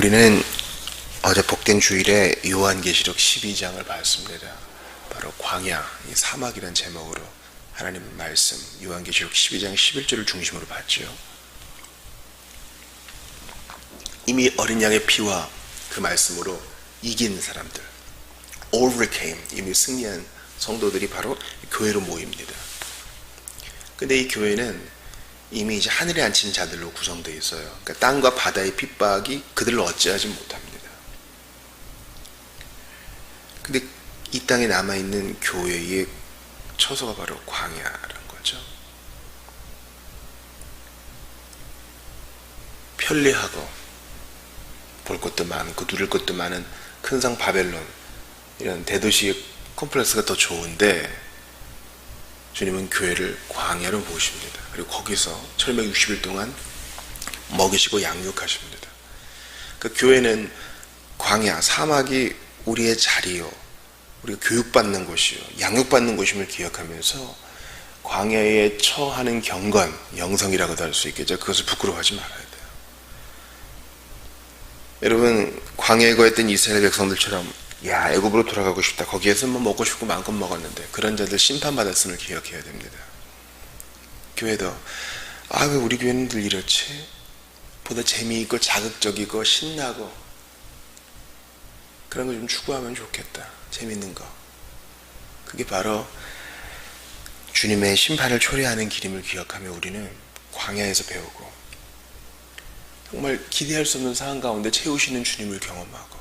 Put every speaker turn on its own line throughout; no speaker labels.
우리는 어제 복된 주일에 요한계시록 12장을 봤습니다. 바로 광야, 이 사막이라는 제목으로 하나님 말씀 요한계시록 12장 11절을 중심으로 봤죠. 이미 어린 양의 피와 그 말씀으로 이긴 사람들, overcame, 이미 승리한 성도들이 바로 교회로 모입니다. 근데 이 교회는 이미 이제 하늘에 앉힌 자들로 구성되어 있어요. 그러니까 땅과 바다의 핍박이 그들을 어찌하지 못합니다. 근데 이 땅에 남아있는 교회의 처소가 바로 광야라는 거죠. 편리하고 볼 것도 많고 누릴 것도 많은 큰성 바벨론 이런 대도시 컴플렉스가 더 좋은데 주님은 교회를 광야로 모십니다. 그리고 거기서 철벽 60일 동안 먹이시고 양육하십니다. 그 교회는 광야, 사막이 우리의 자리요. 우리가 교육받는 곳이요. 양육받는 곳임을 기억하면서 광야에 처하는 경건, 영성이라고도 할 수 있겠죠. 그것을 부끄러워하지 말아야 돼요. 여러분, 광야에 거했던 이스라엘 백성들처럼 야, 애굽으로 돌아가고 싶다. 거기에서 뭐 먹고 싶고 마음껏 먹었는데 그런 자들 심판받았음을 기억해야 됩니다. 교회도 아, 왜 우리 교회는 늘 이렇지? 보다 재미있고 자극적이고 신나고 그런 거 좀 추구하면 좋겠다. 재밌는 거. 그게 바로 주님의 심판을 초래하는 길임을 기억하며 우리는 광야에서 배우고 정말 기대할 수 없는 상황 가운데 채우시는 주님을 경험하고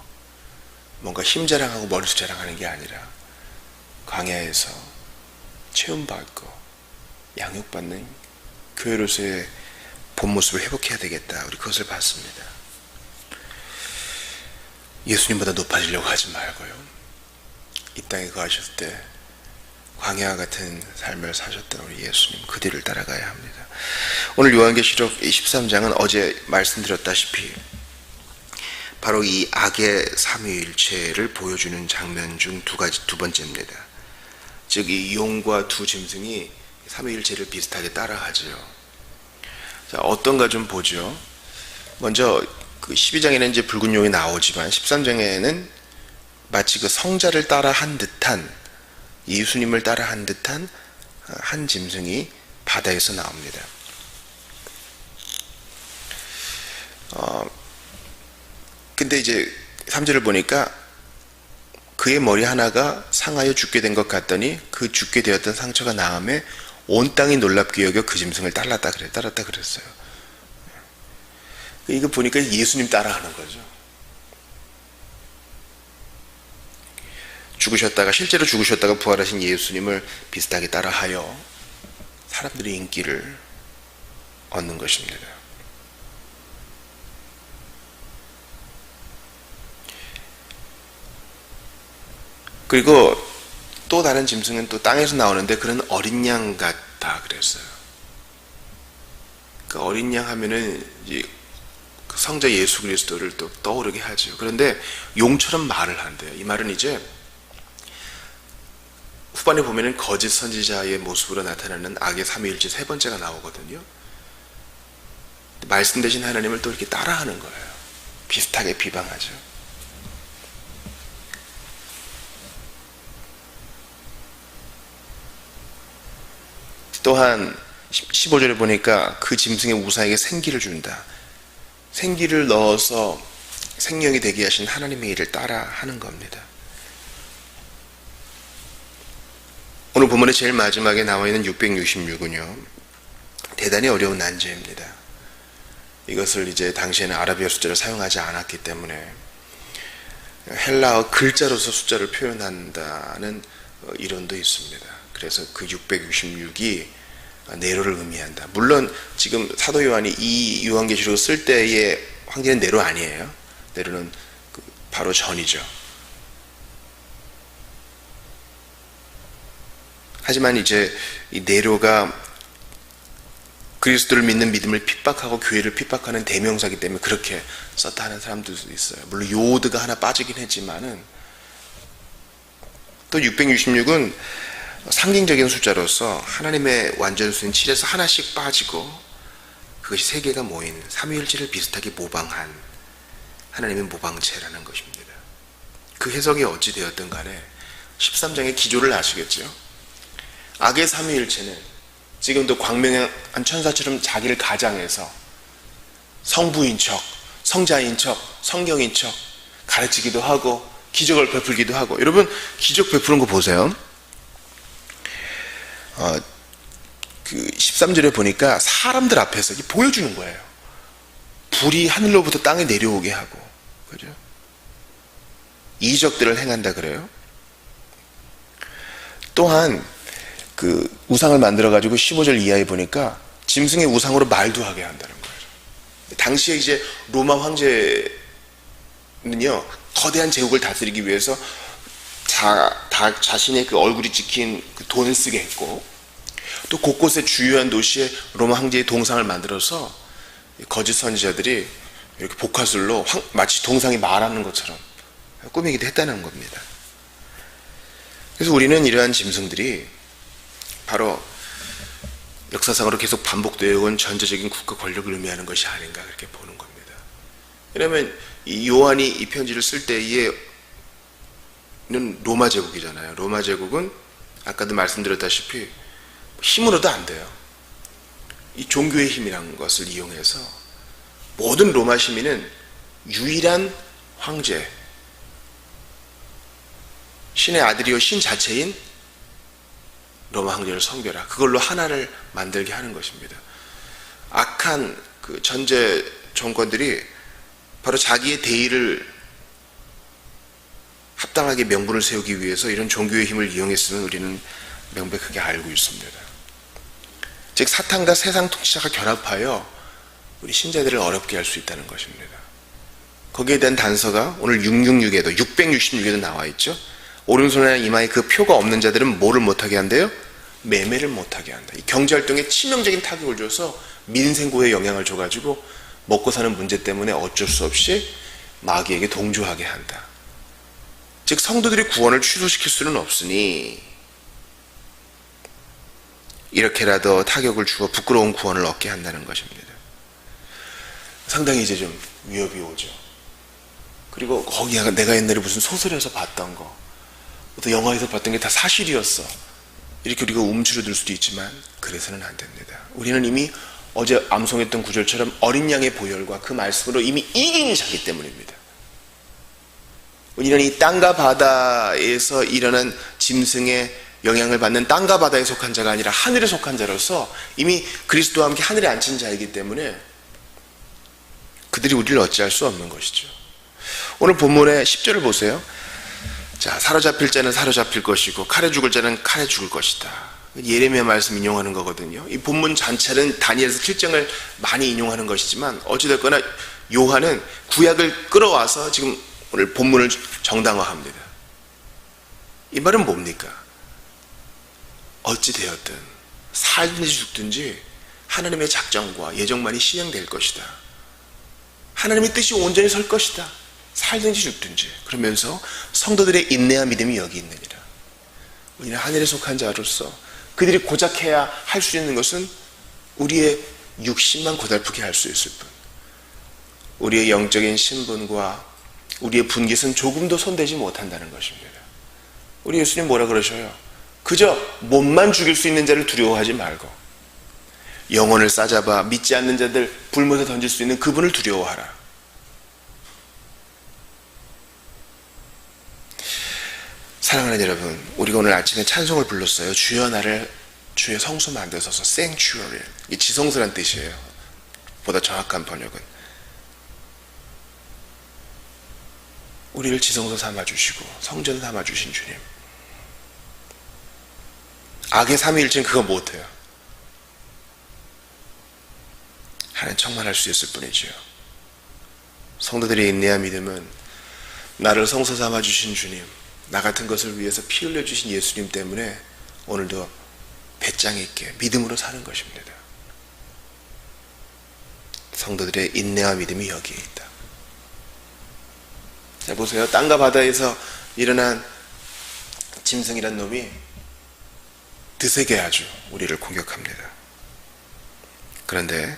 뭔가 힘 자랑하고 머리수 자랑하는 게 아니라 광야에서 체험받고 양육받는 교회로서의 본 모습을 회복해야 되겠다. 우리 그것을 봤습니다. 예수님보다 높아지려고 하지 말고요. 이 땅에 거하셨을 때 광야 같은 삶을 사셨던 우리 예수님 그 뒤를 따라가야 합니다. 오늘 요한계시록 13장은 어제 말씀드렸다시피 바로 이 악의 삼위일체를 보여주는 장면 중 두 가지 두 번째입니다. 즉 이 용과 두 짐승이 삼위일체를 비슷하게 따라하죠. 자, 어떤가 좀 보죠. 먼저 그 12장에는 이제 붉은 용이 나오지만 13장에는 마치 그 성자를 따라한 듯한 예수님을 따라한 듯한 한 짐승이 바다에서 나옵니다. 어, 근데 이제 3절을 보니까 그의 머리 하나가 상하여 죽게 된 것 같더니 그 죽게 되었던 상처가 나음에 온 땅이 놀랍게 여겨 그 짐승을 따랐다 그래 따랐다 그랬어요. 이거 보니까 예수님 따라하는 거죠. 죽으셨다가 실제로 죽으셨다가 부활하신 예수님을 비슷하게 따라하여 사람들의 인기를 얻는 것입니다. 그리고 또 다른 짐승은 또 땅에서 나오는데 그런 어린 양 같다 그랬어요. 그 어린 양 하면은 이제 그 성자 예수 그리스도를 또 떠오르게 하죠. 그런데 용처럼 말을 한대요. 이 말은 이제 후반에 보면은 거짓 선지자의 모습으로 나타나는 악의 삼위일체 세 번째가 나오거든요. 말씀 대신 하나님을 또 이렇게 따라하는 거예요. 비슷하게 비방하죠. 또한 15절에 보니까 그 짐승의 우사에게 생기를 준다. 생기를 넣어서 생명이 되게 하신 하나님의 일을 따라 하는 겁니다. 오늘 본문의 제일 마지막에 나와 있는 666은요. 대단히 어려운 난제입니다. 이것을 이제 당시에는 아라비아 숫자를 사용하지 않았기 때문에 헬라어 글자로서 숫자를 표현한다는 이론도 있습니다. 그래서 그 666이 네로를 의미한다. 물론 지금 사도 요한이 이 요한계시록을 쓸 때의 황제는 네로 아니에요. 네로는 그 바로 전이죠. 하지만 이제 이 네로가 그리스도를 믿는 믿음을 핍박하고 교회를 핍박하는 대명사기 때문에 그렇게 썼다 하는 사람들도 있어요. 물론 요드가 하나 빠지긴 했지만은 또 666은 상징적인 숫자로서 하나님의 완전수인 7에서 하나씩 빠지고 그것이 세 개가 모인 삼위일체를 비슷하게 모방한 하나님의 모방체라는 것입니다. 그 해석이 어찌 되었든 간에 13장의 기조를 아시겠죠? 악의 삼위일체는 지금도 광명한 천사처럼 자기를 가장해서 성부인 척, 성자인 척, 성경인 척 가르치기도 하고 기적을 베풀기도 하고 여러분 기적 베푸는 거 보세요. 어, 그 13절에 보니까 사람들 앞에서 보여주는 거예요. 불이 하늘로부터 땅에 내려오게 하고 그죠? 이적들을 행한다 그래요. 또한 그 우상을 만들어 가지고 15절 이하에 보니까 짐승의 우상으로 말도 하게 한다는 거예요. 당시에 이제 로마 황제는요 거대한 제국을 다스리기 위해서 자, 다 자신의 그 얼굴이 찍힌 그 돈을 쓰게 했고 또 곳곳에 주요한 도시에 로마 황제의 동상을 만들어서 거짓 선지자들이 이렇게 복화술로 황- 마치 동상이 말하는 것처럼 꾸미기도 했다는 겁니다. 그래서 우리는 이러한 짐승들이 바로 역사상으로 계속 반복되어 온 전제적인 국가 권력을 의미하는 것이 아닌가 그렇게 보는 겁니다. 왜냐하면 이 요한이 이 편지를 쓸 때에 는 로마 제국이잖아요. 로마 제국은 아까도 말씀드렸다시피 힘으로도 안 돼요. 이 종교의 힘이라는 것을 이용해서 모든 로마 시민은 유일한 황제, 신의 아들이요 신 자체인 로마 황제를 섬겨라. 그걸로 하나를 만들게 하는 것입니다. 악한 그 전제 정권들이 바로 자기의 대의를 합당하게 명분을 세우기 위해서 이런 종교의 힘을 이용했으면 우리는 명백하게 알고 있습니다. 즉 사탄과 세상 통치자가 결합하여 우리 신자들을 어렵게 할 수 있다는 것입니다. 거기에 대한 단서가 오늘 666에도 666에도 나와 있죠. 오른손이나 이마에 그 표가 없는 자들은 뭐를 못하게 한대요? 매매를 못하게 한다. 이 경제활동에 치명적인 타격을 줘서 민생고에 영향을 줘가지고 먹고 사는 문제 때문에 어쩔 수 없이 마귀에게 동조하게 한다. 즉 성도들의 구원을 취소시킬 수는 없으니 이렇게라도 타격을 주어 부끄러운 구원을 얻게 한다는 것입니다. 상당히 이제 좀 위협이 오죠. 그리고 거기 내가 옛날에 무슨 소설에서 봤던 거, 또 영화에서 봤던 게 다 사실이었어. 이렇게 우리가 움츠러들 수도 있지만 그래서는 안 됩니다. 우리는 이미 어제 암송했던 구절처럼 어린 양의 보혈과 그 말씀으로 이미 이긴 자기 때문입니다. 우리는 이 땅과 바다에서 일어난 짐승의 영향을 받는 땅과 바다에 속한 자가 아니라 하늘에 속한 자로서 이미 그리스도와 함께 하늘에 앉힌 자이기 때문에 그들이 우리를 어찌할 수 없는 것이죠. 오늘 본문의 10절을 보세요. 자, 사로잡힐 자는 사로잡힐 것이고 칼에 죽을 자는 칼에 죽을 것이다. 예레미야 말씀 인용하는 거거든요. 이 본문 전체는 다니엘서 7장을 많이 인용하는 것이지만 어찌 됐거나 요한은 구약을 끌어와서 지금 오늘 본문을 정당화합니다. 이 말은 뭡니까? 어찌 되었든 살든지 죽든지 하나님의 작정과 예정만이 실행될 것이다. 하나님의 뜻이 온전히 설 것이다. 살든지 죽든지 그러면서 성도들의 인내와 믿음이 여기 있느니라. 우리는 하늘에 속한 자로서 그들이 고작 해야 할 수 있는 것은 우리의 육신만 고달프게 할 수 있을 뿐. 우리의 영적인 신분과 우리의 분깃은 조금도 손대지 못한다는 것입니다. 우리 예수님 뭐라 그러셔요? 그저 몸만 죽일 수 있는 자를 두려워하지 말고 영혼을 싸잡아 믿지 않는 자들 불못에 던질 수 있는 그분을 두려워하라. 사랑하는 여러분, 우리가 오늘 아침에 찬송을 불렀어요. 주여 나를 주의 성소 만드소서 sanctuary. 이 지성소란 뜻이에요. 보다 정확한 번역은. 우리를 지성소 삼아 주시고 성전 삼아 주신 주님. 악의 삼위일체는 그거 못해요. 하나님 청만할 수 있을 뿐이지요. 성도들의 인내와 믿음은 나를 성소 삼아 주신 주님, 나 같은 것을 위해서 피 흘려 주신 예수님 때문에 오늘도 배짱 있게 믿음으로 사는 것입니다. 성도들의 인내와 믿음이 여기에 있다. 자 보세요. 땅과 바다에서 일어난 짐승이란 놈이 드세게 아주 우리를 공격합니다. 그런데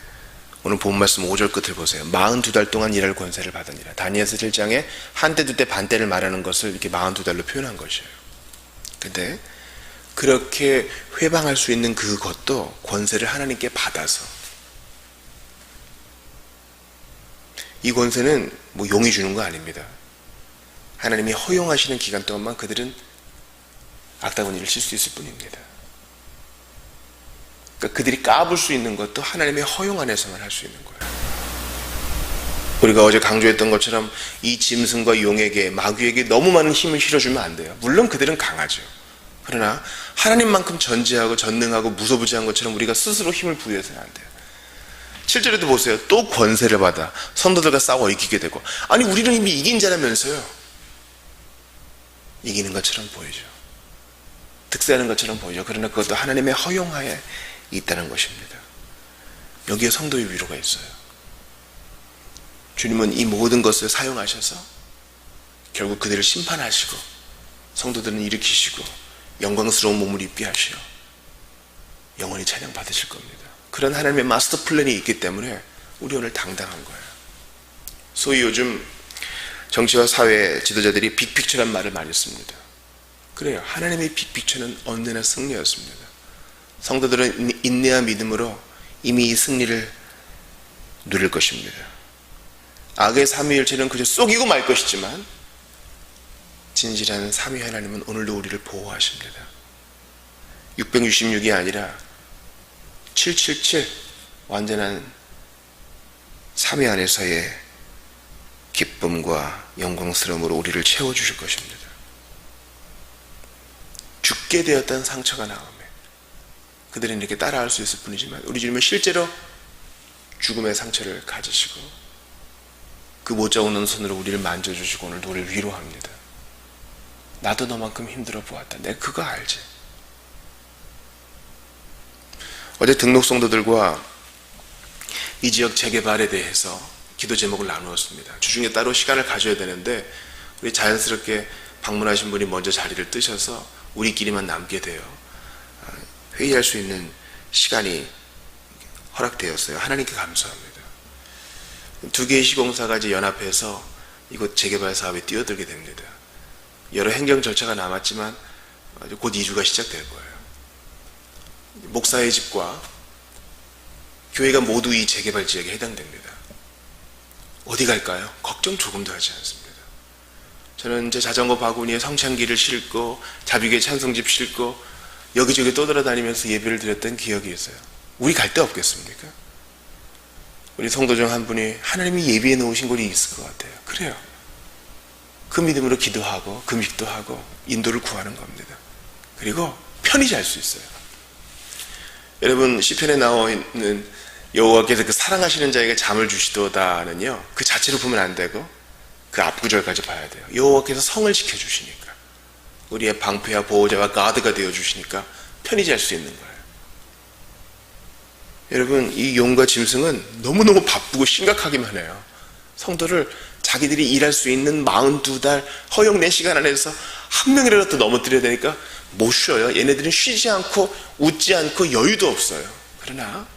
오늘 본 말씀 5절 끝을 보세요. 42달 동안 일할 권세를 받으니라. 다니엘서 7장에 한때 두때 반때를 말하는 것을 이렇게 42달로 표현한 것이에요. 근데 그렇게 회방할 수 있는 그것도 권세를 하나님께 받아서 이 권세는 뭐 용이 주는 거 아닙니다. 하나님이 허용하시는 기간 동안만 그들은 일을 칠수 있을 뿐입니다. 그러니까 그들이 까불 수 있는 것도 하나님의 허용 안에서만 할 수 있는 거예요. 우리가 어제 강조했던 것처럼 이 짐승과 용에게 마귀에게 너무 많은 힘을 실어주면 안 돼요. 물론 그들은 강하죠. 그러나 하나님만큼 전지하고 전능하고 무소부지한 것처럼 우리가 스스로 힘을 부여해서는 안 돼요. 7절에도 보세요. 또 권세를 받아 성도들과 싸워 이기게 되고 아니 우리는 이미 이긴 자라면서요. 이기는 것처럼 보이죠. 득세하는 것처럼 보이죠. 그러나 그것도 하나님의 허용하에 있다는 것입니다. 여기에 성도의 위로가 있어요. 주님은 이 모든 것을 사용하셔서 결국 그들을 심판하시고 성도들은 일으키시고 영광스러운 몸을 입게 하시어 영원히 찬양 받으실 겁니다. 그런 하나님의 마스터 플랜이 있기 때문에 우리 오늘 당당한 거예요. 소위 요즘 정치와 사회 지도자들이 빅픽처란 말을 많이 씁니다. 그래요. 하나님의 빅픽처는 언제나 승리였습니다. 성도들은 인내와 믿음으로 이미 이 승리를 누릴 것입니다. 악의 삼위일체는 그저 쏘기고 말 것이지만 진실한 삼위 하나님은 오늘도 우리를 보호하십니다. 666이 아니라 777 완전한 삼위 안에서의 기쁨과 영광스러움으로 우리를 채워주실 것입니다. 죽게 되었던 상처가 나오면 그들은 이렇게 따라할 수 있을 뿐이지만 우리 주님은 실제로 죽음의 상처를 가지시고 그못 잡는 손으로 우리를 만져주시고 오늘도 우리를 위로합니다. 나도 너만큼 힘들어 보았다. 내 그거 알지. 어제 등록 성도들과 이 지역 재개발에 대해서 기도 제목을 나누었습니다. 주중에 따로 시간을 가져야 되는데 우리 자연스럽게 방문하신 분이 먼저 자리를 뜨셔서 우리끼리만 남게 돼요. 회의할 수 있는 시간이 허락되었어요. 하나님께 감사합니다. 두 개의 시공사가 이제 연합해서 이곳 재개발 사업에 뛰어들게 됩니다. 여러 행정 절차가 남았지만 곧 이주가 시작될 거예요. 목사의 집과 교회가 모두 이 재개발 지역에 해당됩니다. 어디 갈까요? 걱정 조금도 하지 않습니다. 저는 이제 자전거 바구니에 성찬기를 싣고 자비계 찬송집 싣고 여기저기 떠돌아다니면서 예배를 드렸던 기억이 있어요. 우리 갈 데 없겠습니까? 우리 성도 중 한 분이 하나님이 예비해 놓으신 곳이 있을 것 같아요. 그래요. 그 믿음으로 기도하고 금식도 하고 인도를 구하는 겁니다. 그리고 편히 잘 수 있어요. 여러분 시편에 나와 있는 여호와께서 그 사랑하시는 자에게 잠을 주시도다는요. 그 자체로 보면 안 되고 그 앞구절까지 봐야 돼요. 여호와께서 성을 지켜 주시니까 우리의 방패와 보호자와 가드가 되어 주시니까 편히 잘 수 있는 거예요. 여러분 이 용과 짐승은 너무너무 바쁘고 심각하기만 해요. 성도를 자기들이 일할 수 있는 42달 허용된 시간 안에서 한 명이라도 더 넘어뜨려야 되니까 못 쉬어요. 얘네들은 쉬지 않고 웃지 않고 여유도 없어요. 그러나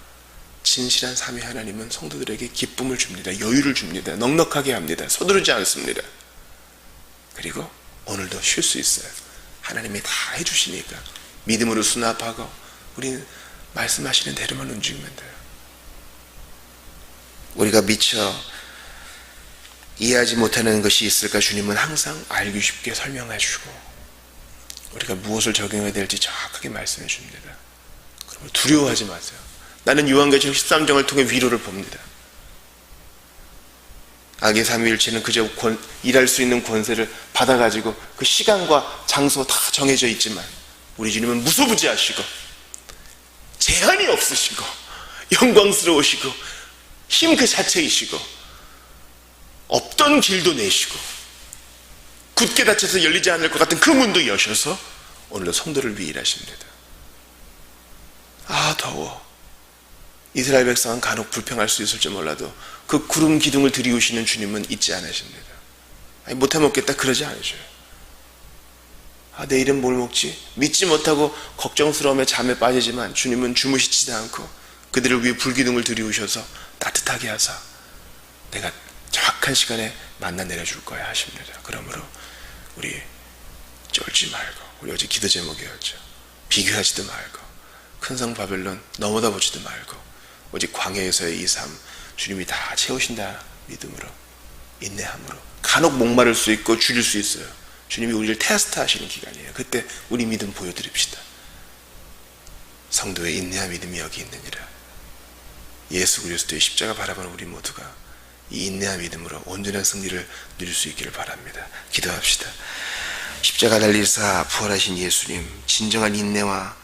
진실한 삼위 하나님은 성도들에게 기쁨을 줍니다. 여유를 줍니다. 넉넉하게 합니다. 서두르지 않습니다. 그리고 오늘도 쉴 수 있어요. 하나님이 다 해주시니까 믿음으로 수납하고 우리는 말씀하시는 대로만 움직이면 돼요. 우리가 미처 이해하지 못하는 것이 있을까 주님은 항상 알기 쉽게 설명해 주고 우리가 무엇을 적용해야 될지 정확하게 말씀해 줍니다. 그러면 두려워하지 마세요. 나는 요한계시록 13장을 통해 위로를 봅니다. 악의 삼위일체는 그저 권, 일할 수 있는 권세를 받아가지고 그 시간과 장소 다 정해져 있지만 우리 주님은 무소부지하시고 제한이 없으시고 영광스러우시고 힘 그 자체이시고 없던 길도 내시고 굳게 닫혀서 열리지 않을 것 같은 그 문도 여셔서 오늘도 성도를 위해 일하십니다. 아 더워. 이스라엘 백성은 간혹 불평할 수 있을지 몰라도 그 구름 기둥을 들이우시는 주님은 잊지 않으십니다. 아니, 못해 먹겠다 그러지 않으셔요. 아, 내일은 뭘 먹지? 믿지 못하고 걱정스러움에 잠에 빠지지만 주님은 주무시지도 않고 그들을 위해 불기둥을 들이우셔서 따뜻하게 하사 내가 정확한 시간에 만나 내려줄 거야 하십니다. 그러므로 우리 쫄지 말고 우리 어제 기도 제목이었죠. 비교하지도 말고 큰 성 바벨론 넘어다 보지도 말고 오직 광야에서의 이 삶 주님이 다 채우신다 믿음으로 인내함으로 간혹 목마를 수 있고 줄일 수 있어요. 주님이 우리를 테스트 하시는 기간이에요. 그때 우리 믿음 보여드립시다. 성도의 인내와 믿음이 여기 있느니라. 예수 그리스도의 십자가 바라보는 우리 모두가 이 인내와 믿음으로 온전한 승리를 누릴 수 있기를 바랍니다. 기도합시다. 십자가 달리사 부활하신 예수님, 진정한 인내와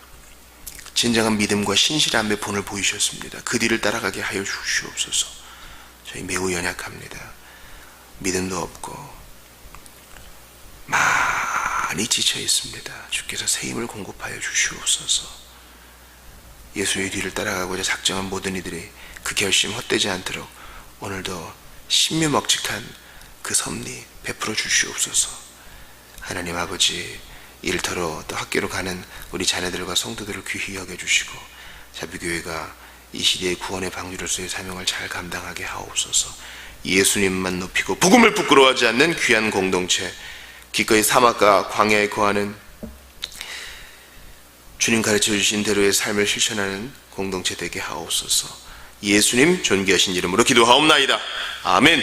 진정한 믿음과 신실함의 본을 보이셨습니다. 그 뒤를 따라가게 하여 주시옵소서. 저희 매우 연약합니다. 믿음도 없고 많이 지쳐 있습니다. 주께서 새 힘을 공급하여 주시옵소서. 예수의 뒤를 따라가고자 작정한 모든 이들이 그 결심 헛되지 않도록 오늘도 신묘먹직한 그 섭리 베풀어 주시옵소서. 하나님 아버지 일터로 또 학교로 가는 우리 자녀들과 성도들을 귀히 여겨 주시고 자비교회가 이 시대의 구원의 방주로서의 사명을 잘 감당하게 하옵소서. 예수님만 높이고 복음을 부끄러워하지 않는 귀한 공동체 기꺼이 사막과 광야에 거하는 주님 가르쳐 주신 대로의 삶을 실천하는 공동체 되게 하옵소서. 예수님 존귀하신 이름으로 기도하옵나이다. 아멘.